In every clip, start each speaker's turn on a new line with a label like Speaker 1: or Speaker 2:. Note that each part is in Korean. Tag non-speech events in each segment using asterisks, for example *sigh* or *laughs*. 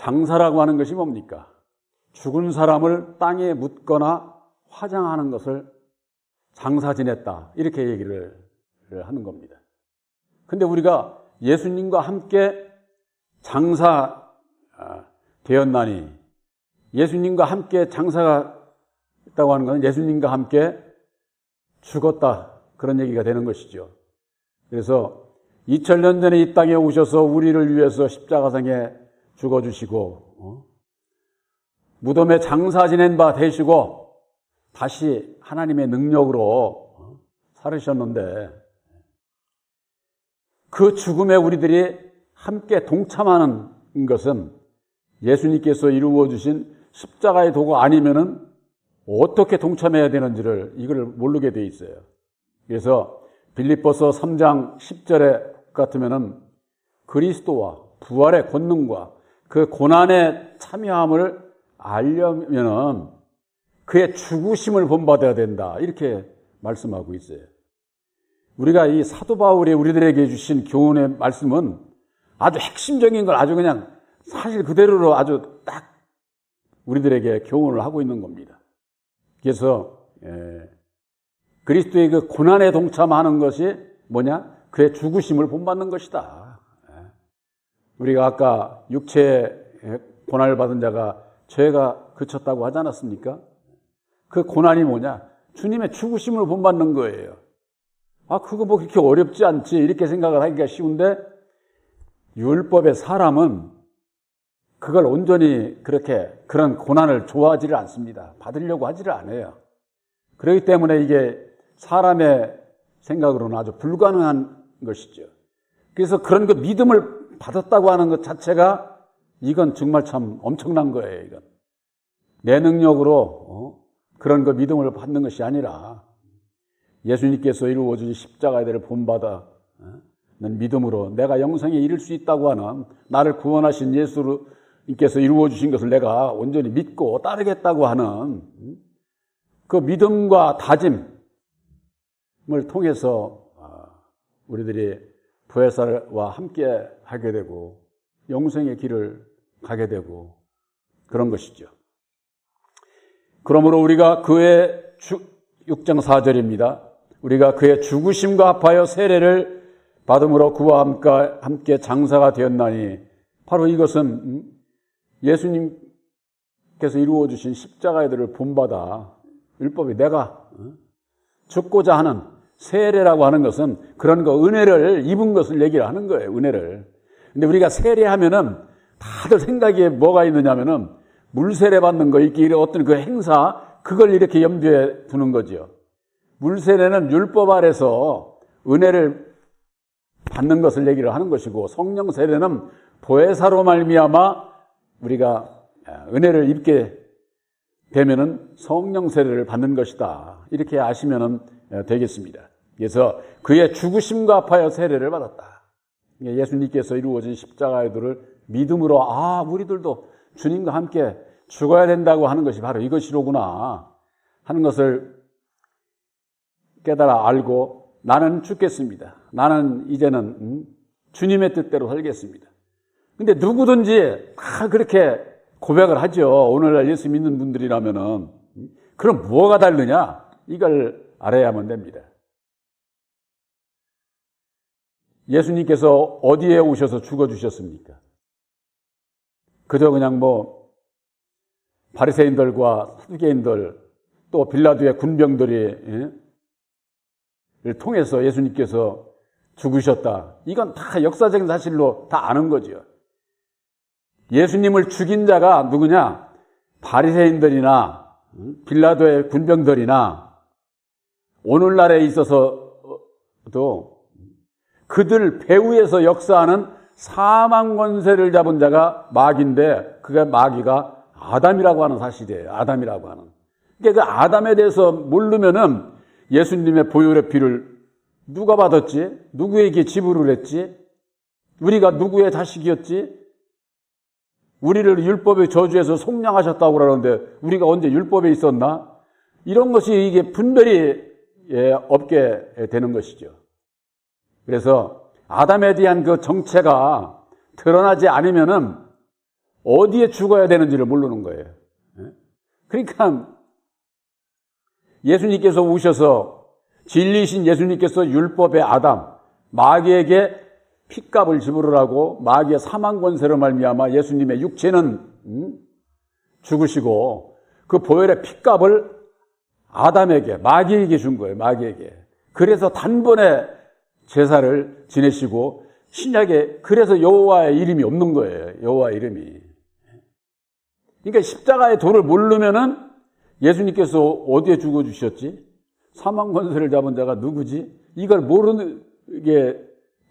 Speaker 1: 장사라고 하는 것이 뭡니까? 죽은 사람을 땅에 묻거나 화장하는 것을 장사 지냈다. 이렇게 얘기를 하는 겁니다. 근데 우리가 예수님과 함께 장사 아, 되었나니 예수님과 함께 장사가 있다고 하는 것은 예수님과 함께 죽었다. 그런 얘기가 되는 것이죠. 그래서 2000년 전에 이 땅에 오셔서 우리를 위해서 십자가상에 죽어주시고 어? 무덤에 장사 지낸 바 되시고 다시 하나님의 능력으로 어? 살으셨는데 그 죽음에 우리들이 함께 동참하는 것은 예수님께서 이루어 주신 십자가의 도구 아니면은 어떻게 동참해야 되는지를 이걸 모르게 돼 있어요. 그래서 빌립보서 3장 10절에 같으면은 그리스도와 부활의 권능과 그 고난의 참여함을 알려면은 그의 죽으심을 본받아야 된다. 이렇게 말씀하고 있어요. 우리가 이 사도 바울이 우리들에게 주신 교훈의 말씀은 아주 핵심적인 걸 아주 그냥 사실 그대로로 아주 딱 우리들에게 교훈을 하고 있는 겁니다. 그래서 예, 그리스도의 그 고난에 동참하는 것이 뭐냐? 그의 죽으심을 본받는 것이다. 예. 우리가 아까 육체의 고난을 받은 자가 죄가 그쳤다고 하지 않았습니까? 그 고난이 뭐냐? 주님의 죽으심을 본받는 거예요. 아, 그거 뭐 그렇게 어렵지 않지. 이렇게 생각을 하기가 쉬운데, 율법의 사람은 그걸 온전히 그렇게 그런 고난을 좋아하지를 않습니다. 받으려고 하지를 않아요. 그렇기 때문에 이게 사람의 생각으로는 아주 불가능한 것이죠. 그래서 그런 그 믿음을 받았다고 하는 것 자체가 이건 정말 참 엄청난 거예요, 이건. 내 능력으로 어? 그런 그 믿음을 받는 것이 아니라 예수님께서 이루어진 십자가의 대를 본받아 는 믿음으로 내가 영생에 이를 수 있다고 하는 나를 구원하신 예수님께서 이루어 주신 것을 내가 온전히 믿고 따르겠다고 하는 그 믿음과 다짐을 통해서 우리들이 부회사와 함께 하게 되고 영생의 길을 가게 되고 그런 것이죠. 그러므로 우리가 그의 6장 4절입니다. 우리가 그의 죽으심과 합하여 세례를 받음으로 그와 함께 장사가 되었나니 바로 이것은 예수님께서 이루어 주신 십자가의 들을 본받아 율법이 내가 죽고자 하는 세례라고 하는 것은 그런 거 은혜를 입은 것을 얘기를 하는 거예요. 은혜를. 근데 우리가 세례하면은 다들 생각에 뭐가 있느냐면은 물세례 받는 거 있기 어떤 그 행사 그걸 이렇게 염두에 두는 거죠. 물세례는 율법 아래서 은혜를 받는 것을 얘기를 하는 것이고 성령 세례는 보혜사로 말미암아 우리가 은혜를 입게 되면은 성령 세례를 받는 것이다. 이렇게 아시면 되겠습니다. 그래서 그의 죽으심과 합하여 세례를 받았다. 예수님께서 이루어진 십자가의 도를 믿음으로 아 우리들도 주님과 함께 죽어야 된다고 하는 것이 바로 이것이로구나 하는 것을 깨달아 알고 나는 죽겠습니다. 나는 이제는 음, 주님의 뜻대로 살겠습니다. 근데 누구든지 다 그렇게 고백을 하죠. 오늘날 예수 믿는 분들이라면은 그럼 뭐가 다르냐? 이걸 알아야만 됩니다. 예수님께서 어디에 오셔서 죽어 주셨습니까? 그저 그냥 뭐 바리새인들과 사두개인들 또 빌라도의 군병들이 를 통해서 예수님께서 죽으셨다. 이건 다 역사적인 사실로 다 아는 거죠. 예수님을 죽인 자가 누구냐? 바리새인들이나 빌라도의 군병들이나 오늘날에 있어서도 그들 배후에서 역사하는 사망 권세를 잡은 자가 마귀인데 그게 마귀가 아담이라고 하는 사실이에요. 아담이라고 하는. 그러니까 그 아담에 대해서 모르면은 예수님의 보혈의 피를 누가 받았지? 누구에게 지불을 했지? 우리가 누구의 자식이었지? 우리를 율법의 저주에서 속량하셨다고 그러는데 우리가 언제 율법에 있었나? 이런 것이 이게 분별이 예, 없게 되는 것이죠. 그래서 아담에 대한 그 정체가 드러나지 않으면은 어디에 죽어야 되는지를 모르는 거예요. 예? 그러니까 예수님께서 오셔서 진리신 예수님께서 율법의 아담 마귀에게 핏값을 지불하라고 마귀의 사망 권세로 말미암아 예수님의 육체는 음? 죽으시고 그 보혈의 핏값을 아담에게 마귀에게 준 거예요. 마귀에게. 그래서 단번에 제사를 지내시고 신약에 그래서 여호와의 이름이 없는 거예요. 여호와 이름이. 그러니까 십자가의 도를 모르면은 예수님께서 어디에 죽어 주셨지? 사망 권세를 잡은 자가 누구지? 이걸 모르게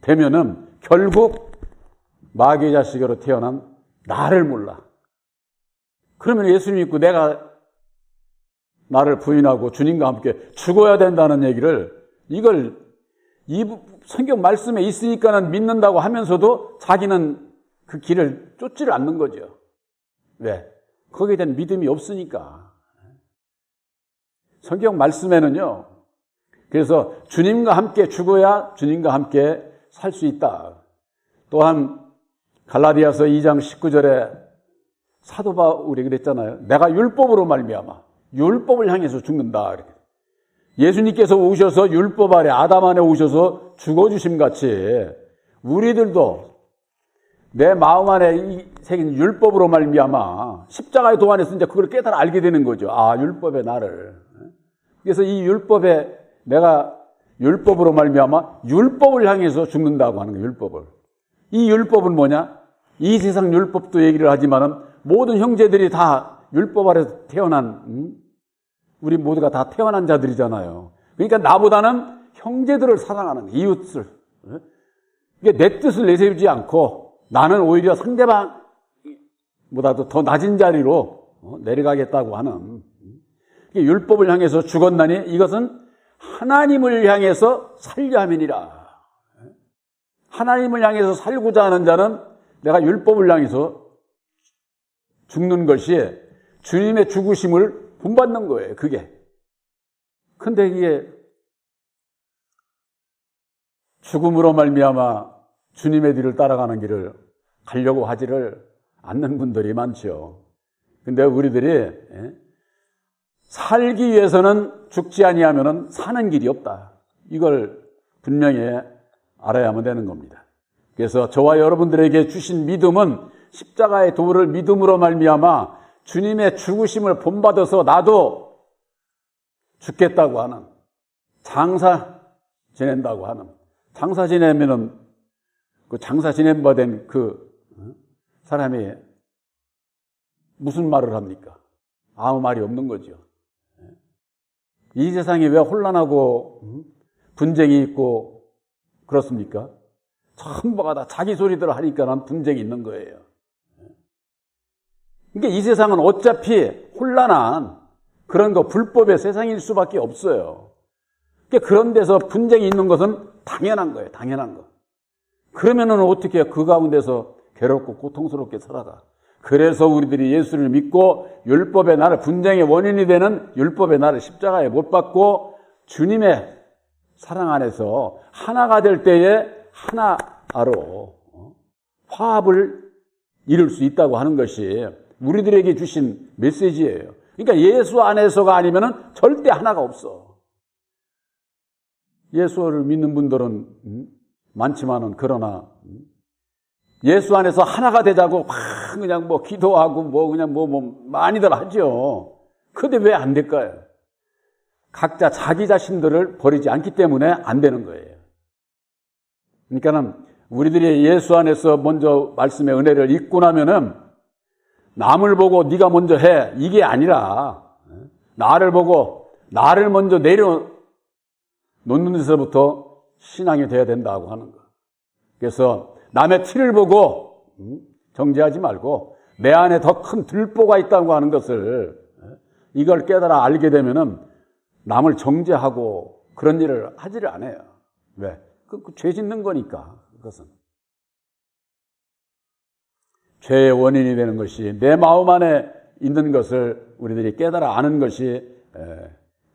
Speaker 1: 되면은 결국 마귀의 자식으로 태어난 나를 몰라. 그러면 예수님 믿고 내가 나를 부인하고 주님과 함께 죽어야 된다는 얘기를 이걸 이 성경 말씀에 있으니까는 믿는다고 하면서도 자기는 그 길을 쫓지를 않는 거죠. 왜? 거기에 대한 믿음이 없으니까. 성경 말씀에는요. 그래서 주님과 함께 죽어야 주님과 함께 살 수 있다. 또한 갈라디아서 2장 19절에 사도 바울이 그랬잖아요. 내가 율법으로 말미암아 율법을 향해서 죽는다. 예수님께서 오셔서 율법 아래 아담 안에 오셔서 죽어 주심 같이 우리들도 내 마음 안에 새긴 율법으로 말미암아 십자가의 도안에서 이제 그걸 깨달아 알게 되는 거죠. 아 율법의 나를. 그래서 이 율법에 내가 율법으로 말미암아 율법을 향해서 죽는다고 하는 거예요. 율법을. 이 율법은 뭐냐? 이 세상 율법도 얘기를 하지만은 모든 형제들이 다 율법 아래서 태어난 음? 우리 모두가 다 태어난 자들이잖아요. 그러니까 나보다는 형제들을 사랑하는 이웃을 이게 내 뜻을 내세우지 않고 나는 오히려 상대방보다도 더 낮은 자리로 어, 내려가겠다고 하는 율법을 향해서 죽었나니 이것은 하나님을 향해서 살려 함이니라. 하나님을 향해서 살고자 하는 자는 내가 율법을 향해서 죽는 것이 주님의 죽으심을 본받는 거예요, 그게. 근데 이게 죽음으로 말미암아 주님의 뒤를 따라가는 길을 가려고 하지를 않는 분들이 많죠. 근데 우리들이 예, 살기 위해서는 죽지 아니하면은 사는 길이 없다. 이걸 분명히 알아야만 되는 겁니다. 그래서 저와 여러분들에게 주신 믿음은 십자가의 도를 믿음으로 말미암아 주님의 죽으심을 본받아서 나도 죽겠다고 하는 장사 지낸다고 하는 장사 지내면은 그 장사 지낸 바 된 그 어? 사람이 무슨 말을 합니까? 아무 말이 없는 거죠. 이 세상이 왜 혼란하고 음? 분쟁이 있고 그렇습니까? 전부가 다 자기 소리대로 하니까 분쟁이 있는 거예요. 그러니까 이 세상은 어차피 혼란한 그런 거 불법의 세상일 수밖에 없어요. 그러니까 그런 데서 분쟁이 있는 것은 당연한 거예요. 당연한 거. 그러면은 어떻게 그 가운데서 괴롭고 고통스럽게 살아가? 그래서 우리들이 예수를 믿고 율법의 나를 분쟁의 원인이 되는 율법의 나를 십자가에 못 박고 주님의 사랑 안에서 하나가 될 때에 하나로 어, 화합을 이룰 수 있다고 하는 것이 우리들에게 주신 메시지예요. 그러니까 예수 안에서가 아니면은 절대 하나가 없어. 예수를 믿는 분들은 음, 많지만은 그러나 음, 예수 안에서 하나가 되자고 막 그냥 뭐 기도하고 뭐 그냥 뭐, 뭐 많이들 하죠. 근데 왜 안 될까요? 각자 자기 자신들을 버리지 않기 때문에 안 되는 거예요. 그러니까는 우리들이 예수 안에서 먼저 말씀의 은혜를 잊고 나면은 남을 보고 네가 먼저 해 이게 아니라 나를 보고 나를 먼저 내려 놓는 데서부터 신앙이 돼야 된다고 하는 거. 그래서 남의 티를 보고 음, 정죄하지 말고 내 안에 더 큰 들보가 있다고 하는 것을 이걸 깨달아 알게 되면은 남을 정죄하고 그런 일을 하지를 않아요. 왜? 그, 그 죄 짓는 거니까 그것은 죄의 원인이 되는 것이 내 마음 안에 있는 것을 우리들이 깨달아 아는 것이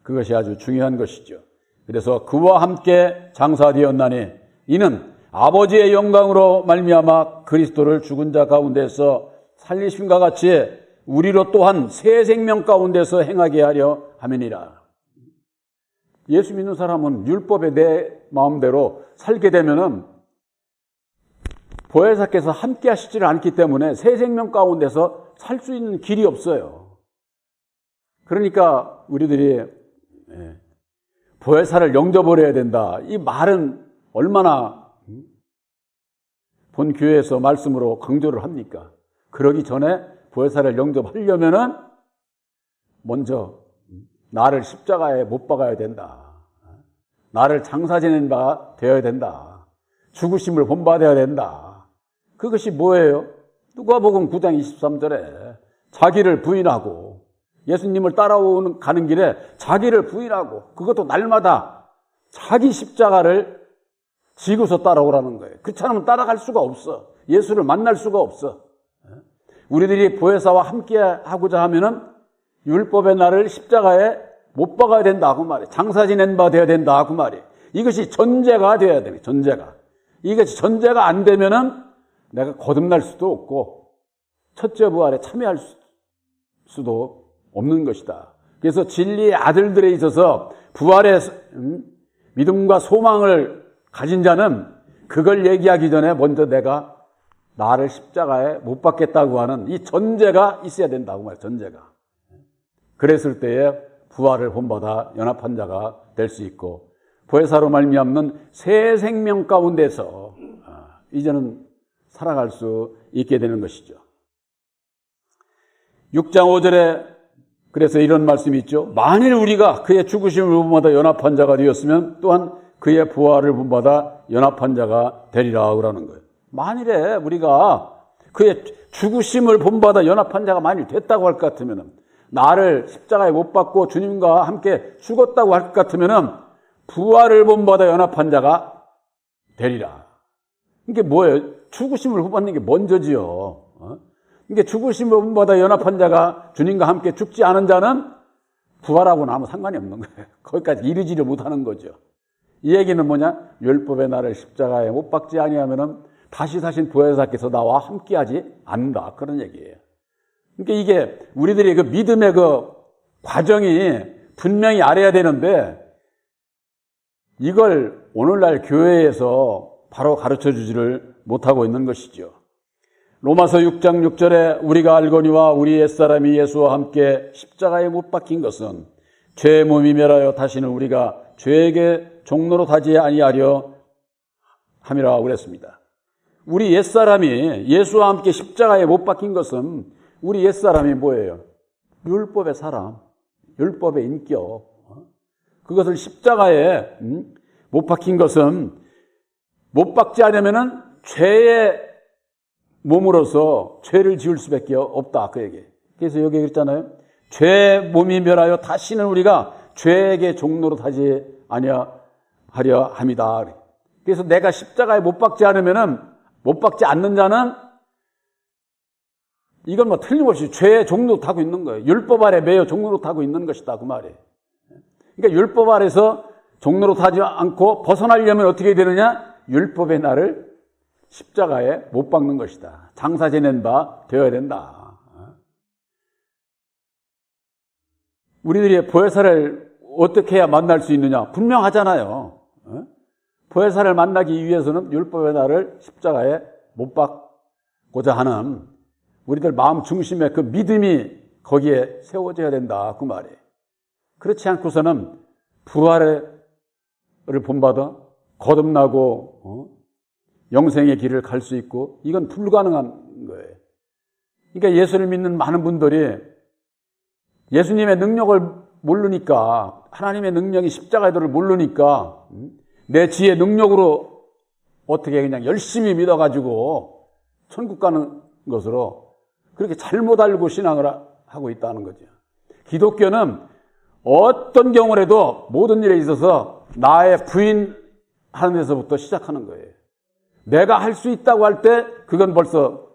Speaker 1: 그것이 아주 중요한 것이죠. 그래서 그와 함께 장사되었나니 이는 아버지의 영광으로 말미암아 그리스도를 죽은 자 가운데서 살리심과 같이 우리로 또한 새 생명 가운데서 행하게 하려 함이니라. 예수 믿는 사람은 율법에 내 마음대로 살게 되면은 보혜사께서 함께 하시지를 않기 때문에 새 생명 가운데서 살 수 있는 길이 없어요. 그러니까 우리들이 예, 보혜사를 영접을 해야 된다. 이 말은 얼마나 본 교회에서 말씀으로 강조를 합니까? 그러기 전에 보혜사를 영접하려면은 먼저 나를 십자가에 못 박아야 된다. 나를 장사 지낸 바 되어야 된다. 죽으심을 본받아야 된다. 그것이 뭐예요? 누가복음 9장 23절에 자기를 부인하고 예수님을 따라오는 가는 길에 자기를 부인하고 그것도 날마다 자기 십자가를 지고서 따라오라는 거예요. 그처럼 따라갈 수가 없어. 예수를 만날 수가 없어. 우리들이 보혜사와 함께 하고자 하면은 율법의 날을 십자가에 못 박아야 된다 그 말이에요. 장사 지낸 바 되어야 된다 그 말이에요. 이것이 전제가 되어야 돼요. 전제가. 이것이 전제가 안 되면은 내가 거듭날 수도 없고 첫째 부활에 참여할 수도 없는 것이다. 그래서 진리의 아들들에 있어서 부활의 음, 믿음과 소망을 가진 자는 그걸 얘기하기 전에 먼저 내가 나를 십자가에 못 박겠다고 하는 이 전제가 있어야 된다고 말이에요. 전제가. 그랬을 때에 부활을 본받아 연합한 자가 될 수 있고 보혜사로 말미암는 새 생명 가운데서 아, 이제는 살아갈 수 있게 되는 것이죠. 6장 5절에 그래서 이런 말씀이 있죠. 만일 우리가 그의 죽으심을 본받아 연합한 자가 되었으면 또한 그의 부활을 본받아 연합한 자가 되리라 그러는 거예요. 만일에 우리가 그의 죽으심을 본받아 연합한 자가 만일 됐다고 할 것 같으면 나를 십자가에 못 박고 주님과 함께 죽었다고 할 것 같으면 부활을 본받아 연합한 자가 되리라. 이게 뭐예요? 죽으심을 본받는 게 먼저지요. 어? 이게 죽으심을 본받아 연합한 자가 주님과 함께 죽지 않은 자는 부활하고는 아무 상관이 없는 거예요. *laughs* 거기까지 이르지를 못하는 거죠. 이 얘기는 뭐냐? 율법의 나를 십자가에 못 박지 아니하면은 다시 사신 부활사께서 나와 함께하지 않는다 그런 얘기예요. 그러니까 이게 우리들이 그 믿음의 그 과정이 분명히 알아야 되는데 이걸 오늘날 교회에서 바로 가르쳐 주지를 못하고 있는 것이죠. 로마서 6장 6절에 우리가 알거니와 우리 옛사람이 예수와 함께 십자가에 못 박힌 것은 죄의 몸이 멸하여 다시는 우리가 죄에게 종로로 타지 아니하려 함이라고 그랬습니다. 우리 옛사람이 예수와 함께 십자가에 못 박힌 것은 우리 옛사람이 뭐예요? 율법의 사람, 율법의 인격. 그것을 십자가에 음, 못 박힌 것은 못 박지 않으면은 죄의 몸으로서 죄를 지을 수밖에 없다 그 얘기. 그래서 여기 있잖아요. 죄 몸이 멸하여 다시는 우리가 죄에게 종로로 타지 아니하려 합니다. 그래서 내가 십자가에 못 박지 않으면은 못 박지 않는 자는 이건 뭐 틀림없이 죄의 종로 타고 있는 거예요. 율법 아래 매여 종로로 타고 있는 것이다 그 말이에요. 그러니까 율법 아래서 종로로 타지 않고 벗어나려면 어떻게 되느냐? 율법의 날을 십자가에 못 박는 것이다. 장사 지낸 바 되어야 된다. 우리들이 보혜사를 어떻게 해야 만날 수 있느냐? 분명하잖아요. 보혜사를 만나기 위해서는 율법의 날을 십자가에 못 박고자 하는 우리들 마음 중심에 그 믿음이 거기에 세워져야 된다. 그 말이에요. 그렇지 않고서는 부활을 본받아 거듭나고 어? 영생의 길을 갈 수 있고 이건 불가능한 거예요. 그러니까 예수를 믿는 많은 분들이 예수님의 능력을 모르니까 하나님의 능력이 십자가들을 모르니까 내 지혜 능력으로 어떻게 그냥 열심히 믿어가지고 천국 가는 것으로 그렇게 잘못 알고 신앙을 하고 있다는 거죠. 기독교는 어떤 경우라도 모든 일에 있어서 나의 부인 하는 데서부터 시작하는 거예요. 내가 할 수 있다고 할 때 그건 벌써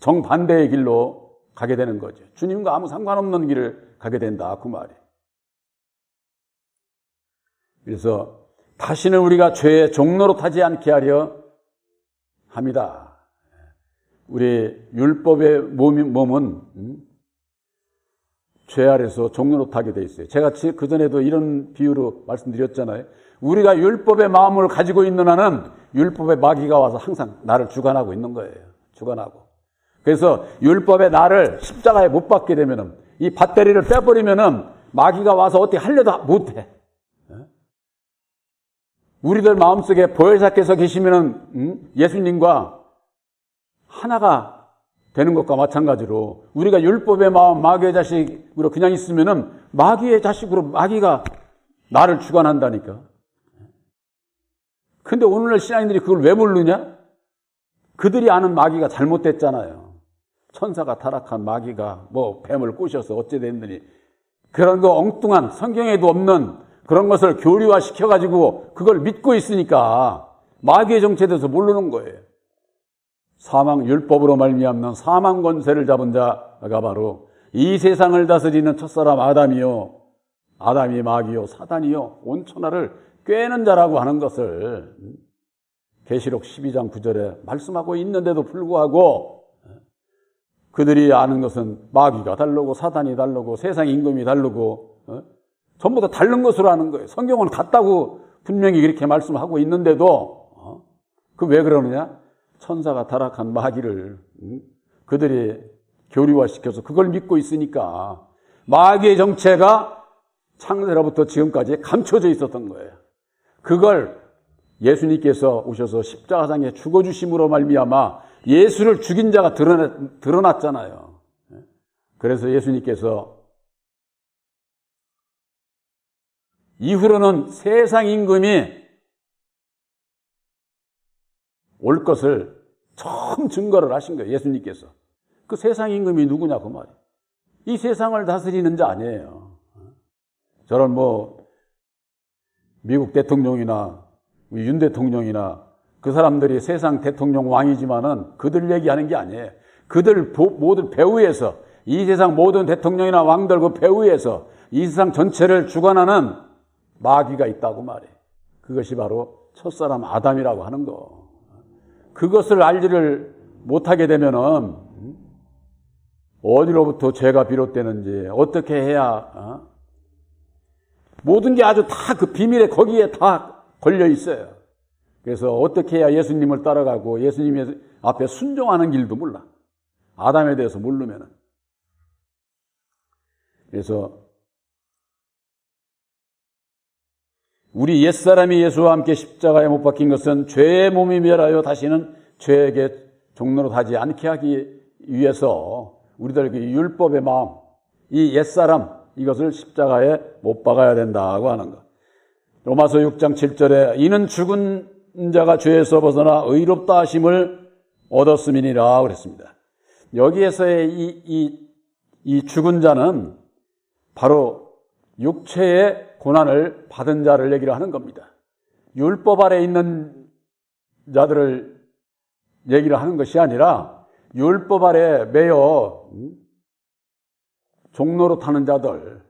Speaker 1: 정반대의 길로 가게 되는 거죠. 주님과 아무 상관없는 길을 가게 된다. 그 말이에요. 그래서 다시는 우리가 죄의 종로로 타지 않게 하려 합니다. 우리 율법의 몸은 음? 죄 아래서 종로타게 돼 있어요. 제가 그 전에도 이런 비유로 말씀드렸잖아요. 우리가 율법의 마음을 가지고 있는 한은 율법의 마귀가 와서 항상 나를 주관하고 있는 거예요. 주관하고. 그래서 율법의 나를 십자가에 못 박게 되면은 이 밧데리를 빼버리면은 마귀가 와서 어떻게 하려도 못 해. 우리들 마음속에 보혜사께서 계시면은 음? 예수님과 하나가 되는 것과 마찬가지로 우리가 율법의 마음 마귀의 자식으로 그냥 있으면은 마귀의 자식으로 마귀가 나를 주관한다니까. 근데 오늘날 신앙인들이 그걸 왜 모르냐? 그들이 아는 마귀가 잘못됐잖아요. 천사가 타락한 마귀가 뭐 뱀을 꼬셔서 어째 됐느니 그런 거 엉뚱한 성경에도 없는 그런 것을 교류화 시켜가지고 그걸 믿고 있으니까 마귀의 정체에 대해서 모르는 거예요. 사망 율법으로 말미암는 사망 권세를 잡은 자가 바로 이 세상을 다스리는 첫사람 아담이요 아담이 마귀요 사단이요 온 천하를 꿰는 자라고 하는 것을 계시록 12장 9절에 말씀하고 있는데도 불구하고 그들이 아는 것은 마귀가 다르고 사단이 다르고 세상 임금이 다르고 어? 전부 다 다른 것으로 아는 거예요. 성경은 같다고 분명히 그렇게 말씀하고 있는데도 어? 그왜 그러느냐? 천사가 타락한 마귀를 그들이 교류화시켜서 그걸 믿고 있으니까 마귀의 정체가 창세로부터 지금까지 감춰져 있었던 거예요. 그걸 예수님께서 오셔서 십자가상에 죽어주심으로 말미암아 예수를 죽인 자가 드러났, 드러났 잖아요. 그래서 예수님께서 이후로는 세상 임금이 올 것을 처음 증거를 하신 거예요. 예수님께서. 그 세상 임금이 누구냐 그 말이에요. 이 세상을 다스리는 자 아니에요. 저런 뭐 미국 대통령이나 윤 대통령이나 그 사람들이 세상 대통령 왕이지만은 그들 얘기하는 게 아니에요. 그들 모든 배후에서 이 세상 모든 대통령이나 왕들 그 배후에서 이 세상 전체를 주관하는 마귀가 있다고 말해. 그것이 바로 첫사람 아담이라고 하는 거. 그것을 알지를 못하게 되면은 어디로부터 죄가 비롯되는지 어떻게 해야 어? 모든 게 아주 다 그 비밀에 거기에 다 걸려 있어요. 그래서 어떻게 해야 예수님을 따라가고 예수님 앞에 순종하는 길도 몰라. 아담에 대해서 모르면은. 그래서 우리 옛사람이 예수와 함께 십자가에 못 박힌 것은 죄의 몸이 멸하여 다시는 죄에게 종로로 하지 않게 하기 위해서 우리들 그 율법의 마음, 이 옛사람, 이것을 십자가에 못 박아야 된다고 하는 것. 로마서 6장 7절에 이는 죽은 자가 죄에서 벗어나 의롭다 하심을 얻었음이니라 그랬습니다. 여기에서의 이, 이, 이 죽은 자는 바로 육체의 고난을 받은 자를 얘기를 하는 겁니다. 율법 아래 있는 자들을 얘기를 하는 것이 아니라 율법 아래 매여 음, 종로로 타는 자들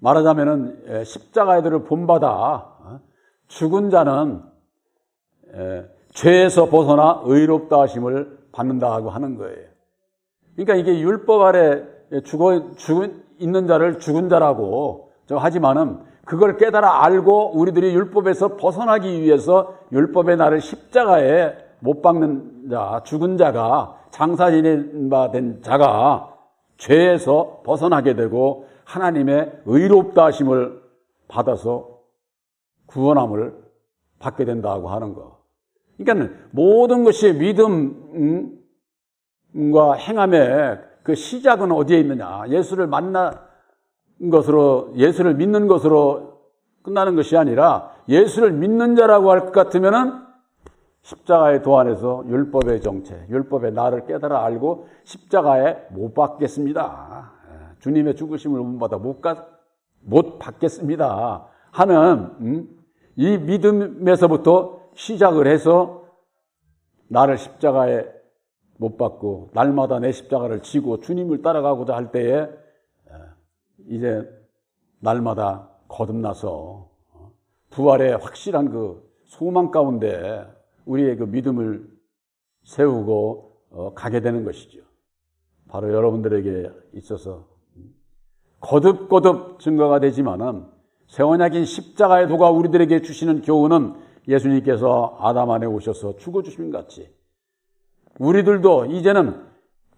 Speaker 1: 말하자면은 십자가들을 본받아 어, 죽은 자는 죄에서 벗어나 의롭다 하심을 받는다고 하는 거예요. 그러니까 이게 율법 아래 죽어 죽은 있는 자를 죽은 자라고 하지만은 그걸 깨달아 알고 우리들이 율법에서 벗어나기 위해서 율법의 나를 십자가에 못 박는 자, 죽은 자가 장사 지낸 바된 자가 죄에서 벗어나게 되고 하나님의 의롭다 하심을 받아서 구원함을 받게 된다고 하는 거. 그러니까 모든 것이 믿음과 행함의 그 시작은 어디에 있느냐? 예수를 만나 것으로 예수를 믿는 것으로 끝나는 것이 아니라 예수를 믿는 자라고 할 것 같으면은 십자가의 도안에서 율법의 정체, 율법의 나를 깨달아 알고 십자가에 못 받겠습니다. 예, 주님의 죽으심을 못 받아 못, 가, 못 받겠습니다. 하는 음, 이 믿음에서부터 시작을 해서 나를 십자가에 못 받고 날마다 내 십자가를 지고 주님을 따라가고자 할 때에 이제 날마다 거듭나서 부활의 확실한 그 소망 가운데 우리의 그 믿음을 세우고 어, 가게 되는 것이죠. 바로 여러분들에게 있어서 거듭거듭 증거가 되지만은 새 언약인 십자가의 도가 우리들에게 주시는 교훈은 예수님께서 아담 안에 오셔서 죽어 주신 것 같이 우리들도 이제는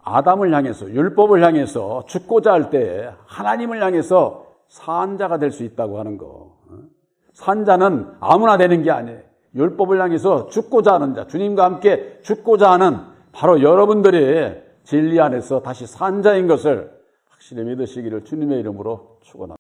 Speaker 1: 아담을 향해서 율법을 향해서 죽고자 할 때 하나님을 향해서 산자가 될 수 있다고 하는 거. 산자는 아무나 되는 게 아니에요. 율법을 향해서 죽고자 하는 자, 주님과 함께 죽고자 하는 바로 여러분들이 진리 안에서 다시 산자인 것을 확실히 믿으시기를 주님의 이름으로 축원합니다.